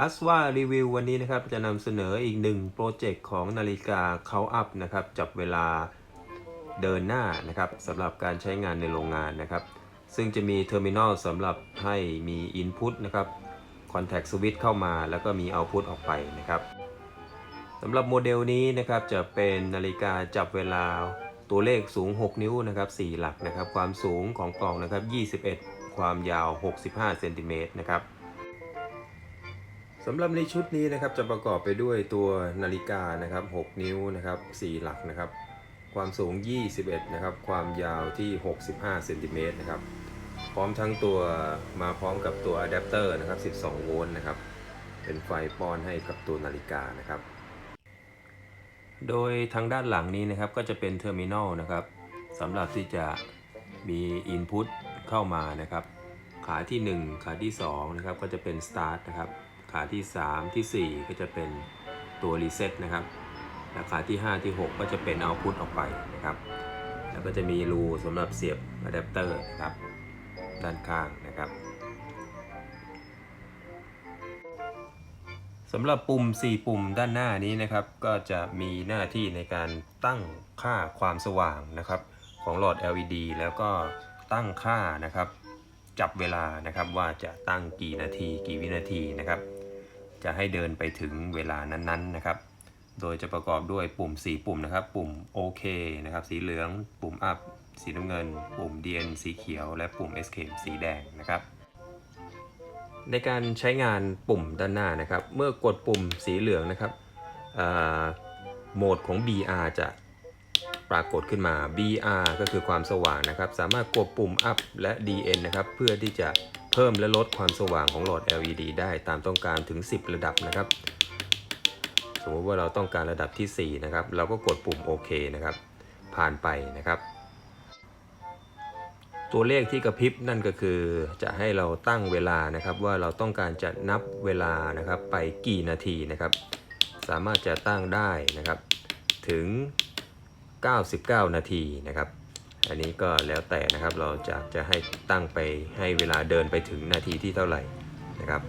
อัสวารีวิววันนี้นะครับจะนำเสนออีกหนึ่งโปรเจกต์ของนาฬิกาเขาอัพนะครับจับเวลาเดินหน้านะครับสำหรับการใช้งานในโรงงานนะครับ ซึ่งจะมีเทอร์มินอลสำหรับให้มี Input นะครับ Contact Switch เข้ามาแล้วก็มี Output ออกไปนะครับสำหรับโมเดลนี้นะครับจะเป็นนาฬิกาจับเวลาตัวเลขสูง 6 นิ้วนะครับ4หลักนะครับ ความสูงของกล่องนะครับ21 ความยาว 65เซนติเมตรนะครับ สำหรับในชุดนี้นะครับจะประกอบไปด้วยตัวนาฬิกานะครับ 6 นิ้วนะครับ 4 หลักนะครับ ความสูง 21 นะครับ ความยาวที่ 65เซนติเมตรนะครับ พร้อมทั้งตัวมาพร้อมกับตัวอะแดปเตอร์นะครับ 12 โวลต์นะครับ เป็นไฟป้อนให้กับตัวนาฬิกานะครับ โดยทางด้านหลังนี้นะครับก็จะเป็นเทอร์มินอลนะครับสำหรับที่จะมี Input เข้ามานะครับ ขาที่ 1 ขาที่2นะครับก็จะเป็น Start นะครับ ขาที่ 3 ที่ 4 ก็จะเป็นตัว Reset นะครับและขาที่ 5 ที่ 6 ก็จะเป็น Output ออกไปนะครับแล้วก็จะมีรูสำหรับเสียบอะแดปเตอร์นะครับด้านข้างนะครับสำหรับปุ่ม 4 ปุ่มด้านหน้านี้นะครับก็จะมีหน้าที่ในการตั้งค่าความสว่างนะครับของหลอด LED แล้วก็ตั้งค่านะครับ จับเวลานะครับว่าจะตั้งกี่นาทีกี่วินาทีนะครับ จะให้เดินไปถึงเวลานั้นๆนะครับ โดยจะประกอบด้วยปุ่ม 4 ปุ่มนะครับ ปุ่ม OK นะครับ สีเหลือง ปุ่ม Up สีน้ำเงิน ปุ่ม DN สีเขียว และปุ่ม Escape สีแดงนะครับ ในการใช้งานปุ่มด้านหน้านะครับ เมื่อกดปุ่มสีเหลืองนะครับโหมดของ BR จะปรากฏขึ้นมา BR ก็คือความสว่างนะครับ สามารถกดปุ่ม Up และ DN นะครับ เพื่อที่จะ เพิ่มและลดความสว่างของหลอด LED ได้ตามต้องการถึง 10 ระดับนะครับ สมมติว่าเราต้องการระดับที่ 4 นะครับ เราก็กดปุ่มโอเคนะครับ ผ่านไปนะครับ ตัวเลขที่กระพริบนั่นก็คือจะให้เราตั้งเวลานะครับว่าเราต้องการจะนับเวลานะครับไปกี่นาทีนะครับ สามารถจะตั้งได้นะครับถึง 99 นาทีนะครับ อันนี้ก็แล้วแต่นะครับเราจะจะให้ตั้งไปให้เวลาเดินไปถึงนาทีที่เท่าไหร่นะครับ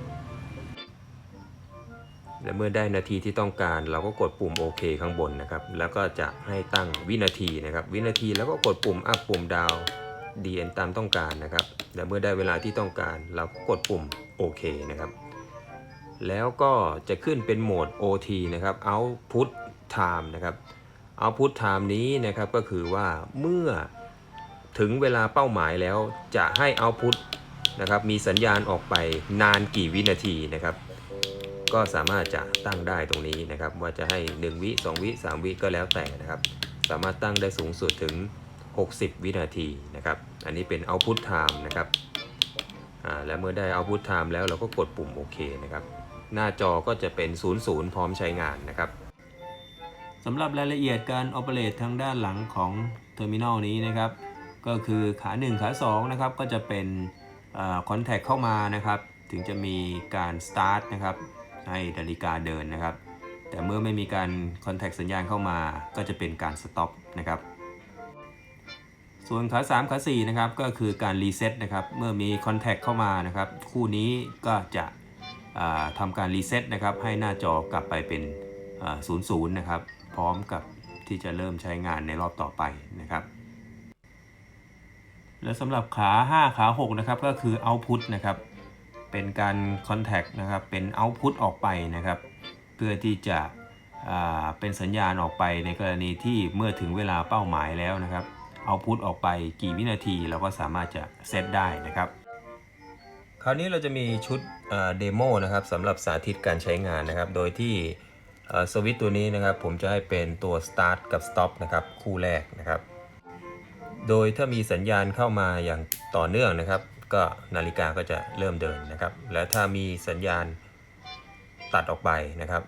และเมื่อได้นาทีที่ต้องการเราก็กดปุ่มโอเคข้างบนนะครับ แล้วก็จะให้ตั้งวินาทีนะครับ วินาทีแล้วก็กดปุ่มอัพปุ่มดาว DN ตามต้องการนะครับ และเมื่อได้เวลาที่ต้องการ เราก็กดปุ่มโอเคนะครับ แล้วก็จะขึ้นเป็นโหมด OT นะครับ Output Time นะครับ Output Time นี้นะครับก็คือว่าเมื่อ ถึงเวลาเป้าหมายแล้วจะให้ Output นะครับมีสัญญาณออกไปนานกี่วินาทีนะครับ ก็สามารถจะตั้งได้ตรงนี้นะครับ ว่าจะให้ 1 วิ 2 วิ 3 วิก็แล้วแต่นะครับ สามารถตั้งได้สูงสุดถึง 60 วินาทีนะครับ อันนี้เป็น Output Time นะครับอ่าและเมื่อได้ Output Time แล้วเราก็กดปุ่มโอเคนะครับ หน้าจอก็จะเป็น 00 พร้อมใช้งานนะครับสำหรับรายละเอียดการ operate ทางด้านหลังของเทอร์มินอลนี้นะครับ ก็คือขา 1 ขา2นะครับก็จะเป็นคอนแทคเข้ามานะครับ ถึงจะมีการ start นะครับให้นาฬิกาเดินนะครับ แต่เมื่อไม่มีการคอนแทคสัญญาณเข้ามาก็จะเป็นการ stop นะครับส่วนขา 3 ขา4นะครับก็คือการรีเซ็ตนะครับเมื่อมีคอนแทคเข้ามานะครับ คู่นี้ก็จะอ่าทำการรีเซ็ตนะครับให้หน้าจอกลับไปเป็นศูนย์ศูนย์นะครับ พร้อมกับที่จะเริ่มใช้งานในรอบต่อไปนะครับ และสำหรับขา 5 ขา 6 นะครับ ก็คือ Output นะครับ เป็นการ Contact นะครับ เป็น Output ออกไปนะครับ เพื่อที่จะเป็นสัญญาณออกไปในกรณีที่เมื่อถึงเวลาเป้าหมายแล้วนะครับเอาพุทออกไปกี่วินาทีเราก็สามารถจะเซตได้นะครับ คราวนี้เราจะมีชุดเดโมนะครับสำหรับสาธิตการใช้งานนะครับ โดยที่สวิตตัวนี้นะครับ ผมจะให้เป็นตัว start กับ stop นะครับ คู่แรกนะครับ โดยถ้ามีสัญญาณเข้ามาอย่างต่อเนื่องนะครับ ก็นาฬิกาก็จะเริ่มเดินนะครับ และถ้ามีสัญญาณตัดออกไปนะครับ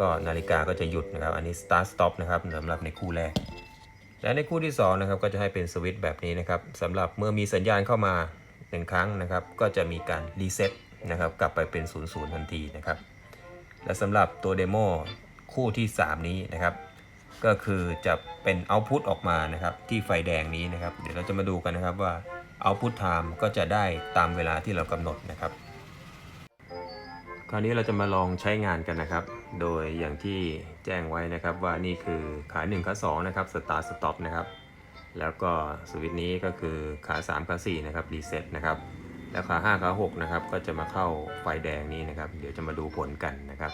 ก็นาฬิกาก็จะหยุดนะครับ อันนี้ start stop นะครับสำหรับในคู่แรก และในคู่ที่2นะครับก็จะให้เป็นสวิตช์แบบนี้นะครับสำหรับเมื่อมีสัญญาณเข้ามาหนึ่งครั้งนะครับ ก็จะมีการรีเซ็ตนะครับกลับไปเป็น0ูนย์ทันทีนะครับ และสำหรับตัวเดโมคู่ที่ 3 นี้นะครับ ก็คือจะเป็นเอาพุตออกมานะครับที่ไฟแดงนี้นะครับ เดี๋ยวเราจะมาดูกันนะครับว่าเอาพุตไทม์ก็จะได้ตามเวลาที่เรากำหนดนะครับ คราวนี้เราจะมาลองใช้งานกันนะครับ โดยอย่างที่แจ้งไว้นะครับว่านี่คือขา 1 ขา2นะครับ start stop นะครับ แล้วก็สวิตช์นี้ก็คือขา 3 ขา4นะครับ reset นะครับแล้วขา5ขา6นะครับก็จะมาเข้าไฟแดงนี้นะครับ เดี๋ยวจะมาดูผลกันนะครับ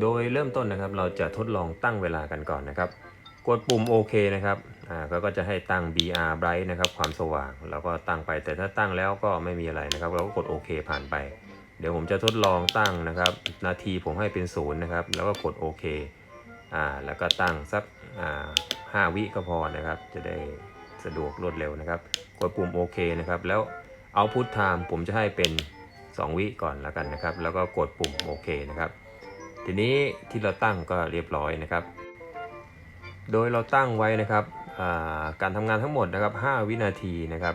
โดยเริ่มต้นนะครับเราจะทดลองตั้งเวลากันก่อนนะครับ กดปุ่มโอเคนะครับอ่าก็ก็จะให้ตั้ง BR bright นะครับความสว่างแล้วก็ตั้งไปแต่ถ้าตั้งแล้วก็ไม่มีอะไรนะครับ เราก็กดโอเคผ่านไป เดี๋ยวผมจะทดลองตั้งนะครับ นาทีผมให้เป็นศูนย์นะครับ แล้วก็กดโอเคอ่าแล้วก็ตั้งสักอ่าห้าวิก็พอนะครับ จะได้สะดวกรวดเร็วนะครับ กดปุ่มโอเคนะครับ แล้วเอาพุทไทม์ผมจะให้เป็น 2 วิก่อนแล้วกันนะครับ แล้วก็กดปุ่มโอเคนะครับ ทีนี้ที่เราตั้งก็เรียบร้อยนะครับ โดยเราตั้งไว้นะครับการทำงานทั้งหมดนะครับ 5 วินาทีนะครับ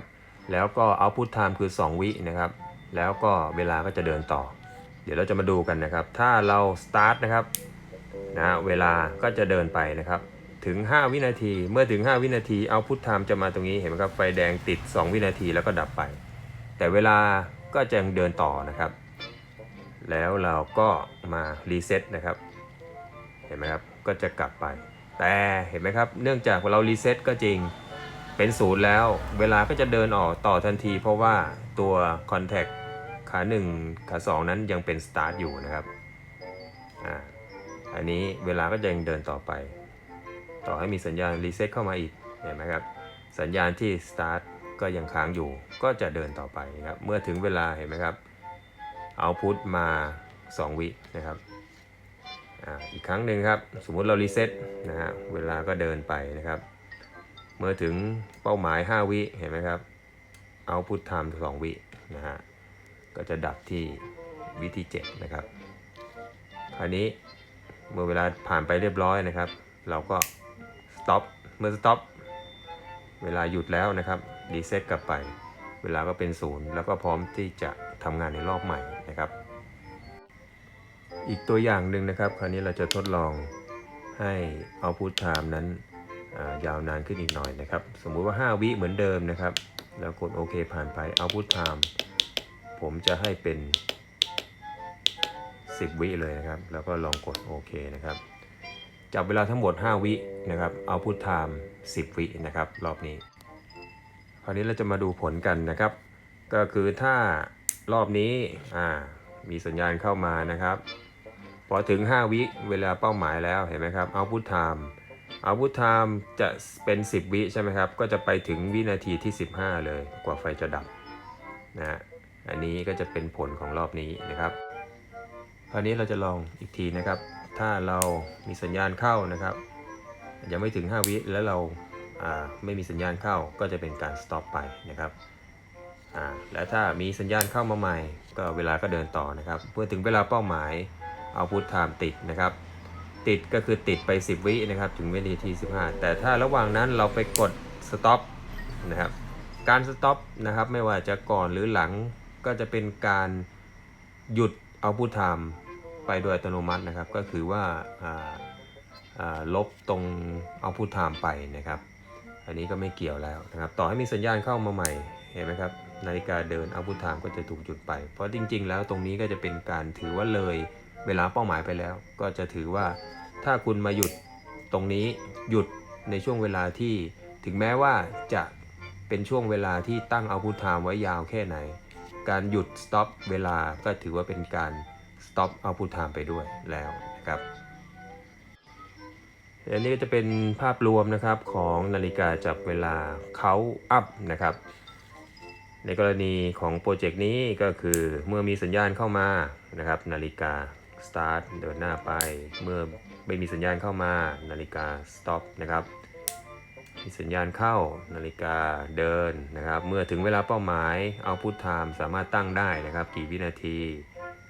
แล้วก็ output time คือ 2 วินะครับ แล้วก็เวลาก็จะเดินต่อ เดี๋ยวเราจะมาดูกันนะครับ ถ้าเรา start นะครับนะเวลาก็จะเดินไปนะครับ ถึง 5 วินาที เมื่อถึง 5 วินาที output time จะมาตรงนี้เห็นไหมครับ ไฟแดงติด 2 วินาทีแล้วก็ดับไป แต่เวลาก็จะยังเดินต่อนะครับ แล้วเราก็มารีเซ็ตนะครับ เห็นไหมครับ ก็จะกลับไป แต่เห็นไหมครับ เนื่องจากเรารีเซ็ตก็จริง เป็นศูนย์แล้ว เวลาก็จะเดินออกต่อทันที เพราะว่าตัว Contact ขา1ขา2 นั้นยังเป็น Start อยู่นะครับอ่าอันนี้เวลาก็ยังเดินต่อไป ต่อให้มีสัญญาณรีเซ็ตเข้ามาอีก เห็นไหมครับ สัญญาณที่ Start ก็ยังค้างอยู่ ก็จะเดินต่อไปครับ เมื่อถึงเวลาเห็นไหมครับ เอาพุทมา 2 วินะครับออีกครั้งหนึ่งครับ สมมุติเรารีเซ็ตนะฮะเวลาก็เดินไปนะครับ เมื่อถึงเป้าหมาย 5 วิเห็นไหมครับเอาพุทไทม์2วินะฮะก็จะดับที่วิธี7นะครับคราวนี้เมื่อเวลาผ่านไปเรียบร้อยนะครับ เราก็ stop เมื่อ stop เวลาหยุดแล้วนะครับรีเซ็ตกลับไป เวลาก็เป็นศูนย์แล้วก็พร้อมที่จะทำงานในรอบใหม่ นะครับ อีกตัวอย่างหนึ่งนะครับ คราวนี้เราจะทดลองให้ output time นั้นยาวนานขึ้นอีกหน่อยนะครับ สมมุติว่า 5 วิเหมือนเดิมนะครับ แล้วกดโอเคผ่านไป output time ผมจะให้เป็น 10 วิเลยนะครับ แล้วก็ลองกดโอเคนะครับจับเวลาทั้งหมด 5 วินะครับ output time 10 วินะครับ รอบนี้ คราวนี้เราจะมาดูผลกันนะครับ ก็คือถ้ารอบนี้อ่ามีสัญญาณเข้ามานะครับ พอถึง 5 วิเวลาเป้าหมายแล้วเห็นไหมครับ output time output time จะเป็น 10 วิใช่ไหมครับ ก็จะไปถึงวินาทีที่ 15 เลยกว่าไฟจะดับนะฮะอันนี้ก็จะเป็นผลของรอบนี้นะครับคราวนี้เราจะลองอีกทีนะครับ ถ้าเรามีสัญญาณเข้านะครับ ยังไม่ถึง 5 วิแล้วเราไม่มีสัญญาณเข้าก็จะเป็นการ stop ไปนะครับ อ่าและถ้ามีสัญญาณเข้ามาใหม่ ก็เวลาก็เดินต่อนะครับเพื่อถึงเวลาเป้าหมายเอาพุทไทม์ติดนะครับ ติดก็คือติดไป 10 วินะครับถึงวินาที 15 แต่ถ้าระหว่างนั้นเราไปกด stop นะครับการ stop นะครับไม่ว่าจะก่อนหรือหลังก็จะเป็นการหยุดเอาพุทไทม์ไปโดยอัตโนมัตินะครับ ก็คือว่าาาลบตรงเอาพูดไทม์ไปนะครับ อันนี้ก็ไม่เกี่ยวแล้วนะครับ ต่อให้มีสัญญาณเข้ามาใหม่เห็นไหมครับ นาฬิกาเดินเอาพูดไทม์ก็จะถูกหยุดไป เพราะจริง ๆ แล้วตรงนี้ก็จะเป็นการถือว่าเลยเวลาเป้าหมายไปแล้ว ก็จะถือว่าถ้าคุณมาหยุดตรงนี้หยุดในช่วงเวลาที่ถึงแม้ว่าจะเป็นช่วงเวลาที่ตั้งเอาพูดไทม์ไว้ยาวแค่ไหน การหยุด stop เวลาก็ถือว่าเป็นการ stop เอาพูดไทม์ไปด้วยแล้วนะครับอันนี้ก็จะเป็นภาพรวมนะครับของนาฬิกาจับเวลาเขาอัพนะครับ ในกรณีของโปรเจกต์นี้ก็คือเมื่อมีสัญญาณเข้ามานะครับ นาฬิกา start เดินหน้าไป เมื่อไม่มีสัญญาณเข้ามา นาฬิกา stop นะครับมีสัญญาณเข้านาฬิกาเดินนะครับ เมื่อถึงเวลาเป้าหมายเอาพุทไทม์สามารถตั้งได้นะครับ กี่วินาที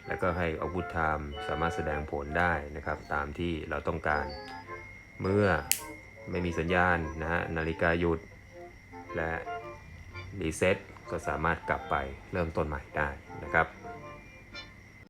แล้วก็ให้เอาพุทไทม์สามารถแสดงผลได้นะครับ ตามที่เราต้องการ เมื่อไม่มีสัญญาณนะฮะนาฬิกาหยุดและรีเซ็ต ก็สามารถกลับไปเริ่มต้นใหม่ได้นะครับ